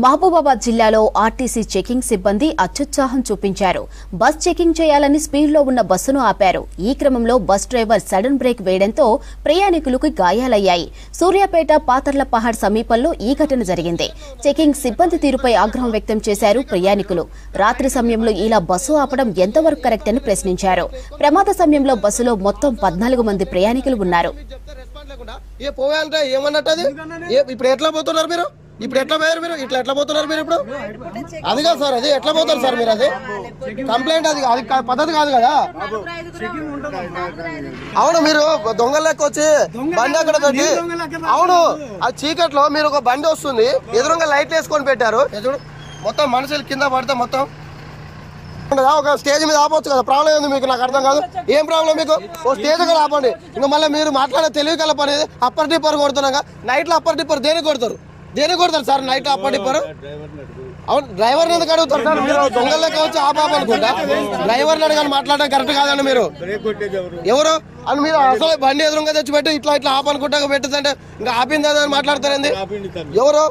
మహబూబాబాద్ జిల్లాలో RTC checking సిబ్బంది అత్యుత్సాహం చూపించారు. బస్ చెకింగ్ చేయాలని స్పీడ్లో ఉన్న బస్సును ఆపారు. ఈ క్రమంలో బస్ డ్రైవర్ సడన్ బ్రేక్ వేయడంతో ప్రయాణికులకు గాయాలయ్యాయి. సూర్యాపేట పాతర్ల పహాడ్ సమీపంలో ఈ ఘటన జరిగింది. చెకింగ్ సిబ్బంది తీరుపై ఆగ్రహం వ్యక్తం చేశారు ప్రయాణికులు. రాత్రి సమయంలో ఇలా బస్సు ఆపడం ఎంతవరకు కరెక్ట్ అని ప్రశ్నించారు. ప్రమాద సమయంలో బస్సులో మొత్తం పద్నాలుగు మంది ప్రయాణికులు ఉన్నారు. ఏ ఏమన్నట్టు అది? ఇప్పుడు ఎట్లా పోతున్నారు మీరు? ఇప్పుడు ఎట్లా పోయారు మీరు? ఇట్లా ఎట్లా పోతున్నారు మీరు ఇప్పుడు? అది కాదు సార్ అది ఎట్లా పోతారు సార్ మీరు అది? కంప్లైంట్ అది అది పద్ధతి కాదు కదా? అవును మీరు దొంగల లెక్క వచ్చి బండి అక్కడ పెట్టి అవును ఆ చీకట్లో మీరు ఒక బండి వస్తుంది ఎదురుగా లైట్లు వేసుకొని పెట్టారు. ఎదురు మొత్తం మనుషులు కింద పడితే మొత్తం? ఒక స్టేజ్ మీద ఆపొచ్చు కదా ప్రాబ్లం ఏంది మీకు? నాకు అర్థం కాదు. ఏం ప్రాబ్లం మీకు? ఓ స్టేజ్ దగ్గర ఆపండి. ఇంకా మళ్ళీ మీరు మాట్లాడే తెలివి కల పని అప్పర్ టిప్పర్ కొడుతున్నాగా నైట్లో అప్పర్ టిప్పర్ దేనికి కొడతారు? దేనికి కొడతారు సార్? నైట్ అప్పర్ టిప్పర్ అవును డ్రైవర్ ఎందుకు అడుగుతారు సార్? మీరు దొంగల లెక్క వచ్చి ఆపాప అనుకుంటా. డ్రైవర్ అడగాలి మాట్లాడడం కరెక్ట్ కాదండి మీరు. ఎవరు? అని మీరు అసలు బండి ఎదురుగా తెచ్చిపెట్టి ఇట్లా ఇట్లా ఆపనుకుంటా పెట్టిందంటే ఇంకా ఆపింది అని మాట్లాడతారండి ఎవరు?